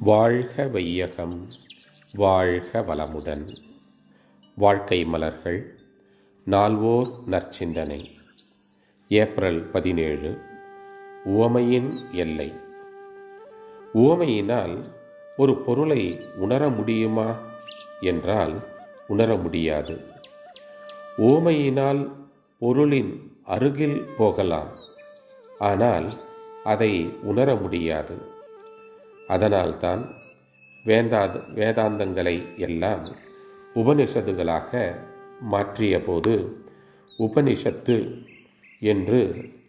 வாழ்க வையகம் வாழ்க வளமுடன். வாழ்க்கை மலர்கள் நால்வோர் நற்சிந்தனை. ஏப்ரல் பதினேழு உவமையின் எல்லை. உவமையினால் ஒரு பொருளை உணர முடியுமா என்றால் உணர முடியாது. உவமையினால் பொருளின் அருகில் போகலாம் ஆனால் அதை உணர முடியாது. அதனால்தான் வேதாத வேதாந்தங்களை எல்லாம் உபனிஷத்துகளாக மாற்றியபோது உபனிஷத்து என்று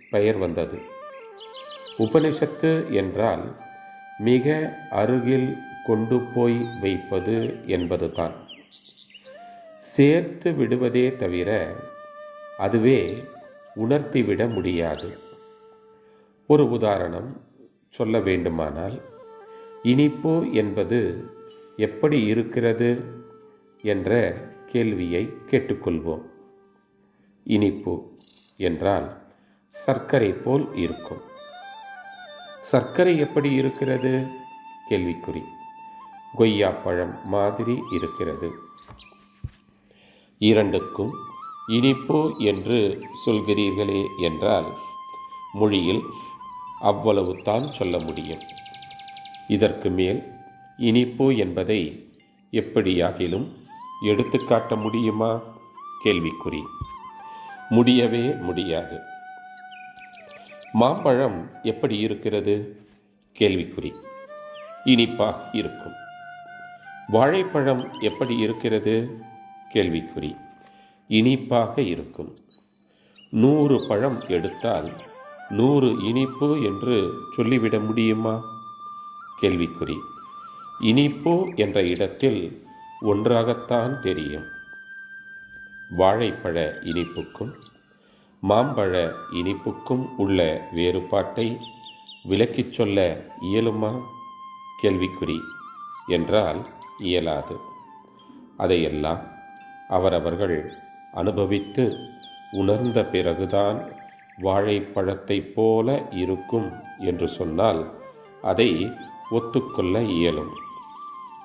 பெயர் வந்தது. உபனிஷத்து என்றால் மிக அருகில் கொண்டு போய் வைப்பது என்பதுதான். சேர்த்து விடுவதே தவிர அதுவே உணர்த்திவிட முடியாது. ஒரு உதாரணம் சொல்ல வேண்டுமானால் இனிப்பு என்பது எப்படி இருக்கிறது என்ற கேள்வியை கேட்டுக்கொள்வோம். இனிப்பு என்றால் சர்க்கரை போல் இருக்கும். சர்க்கரை எப்படி இருக்கிறது? கேள்விக்குறி. கொய்யாப்பழம் மாதிரி இருக்கிறது. இரண்டுக்கும் இனிப்பு என்று சொல்கிறீர்களே என்றால் மொழியில் அவ்வளவுதான் சொல்ல முடியும். இதற்கு மேல் இனிப்பு என்பதை எப்படியாகிலும் எடுத்துக்காட்ட முடியுமா? கேள்விக்குறி. முடியவே முடியாது. மாம்பழம் எப்படி இருக்கிறது? கேள்விக்குறி. இனிப்பாக இருக்கும். வாழைப்பழம் எப்படி இருக்கிறது? கேள்விக்குறி. இனிப்பாக இருக்கும். நூறு பழம் எடுத்தால் நூறு இனிப்பு என்று சொல்லிவிட முடியுமா? கேள்விக்குறி. இனிப்பு என்ற இடத்தில் ஒன்றாகத்தான் தெரியும். வாழைப்பழ இனிப்புக்கும் மாம்பழ இனிப்புக்கும் உள்ள வேறுபாட்டை விளக்கிச் சொல்ல இயலுமா? கேள்விக்குறி. என்றால் இயலாது. அதையெல்லாம் அவரவர்கள் அனுபவித்து உணர்ந்த பிறகுதான் வாழைப்பழத்தைப் போல இருக்கும் என்று சொன்னால் அதை ஒத்துக்கொள்ள இயலும்.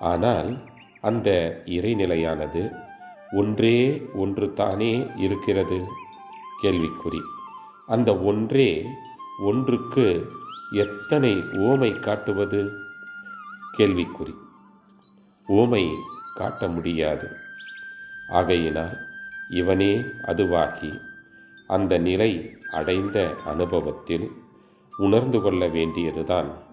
ஆனால் அந்த இறைநிலையானது ஒன்றே ஒன்று தானே இருக்கிறது? கேள்விக்குறி. அந்த ஒன்றே ஒன்றுக்கு எத்தனை ஓமை காட்டுவது? கேள்விக்குறி. ஓமை காட்ட முடியாது. ஆகையினால் இவனே அதுவாகி அந்த நிலை அடைந்த அனுபவத்தில் உணர்ந்து கொள்ள வேண்டியதுதான்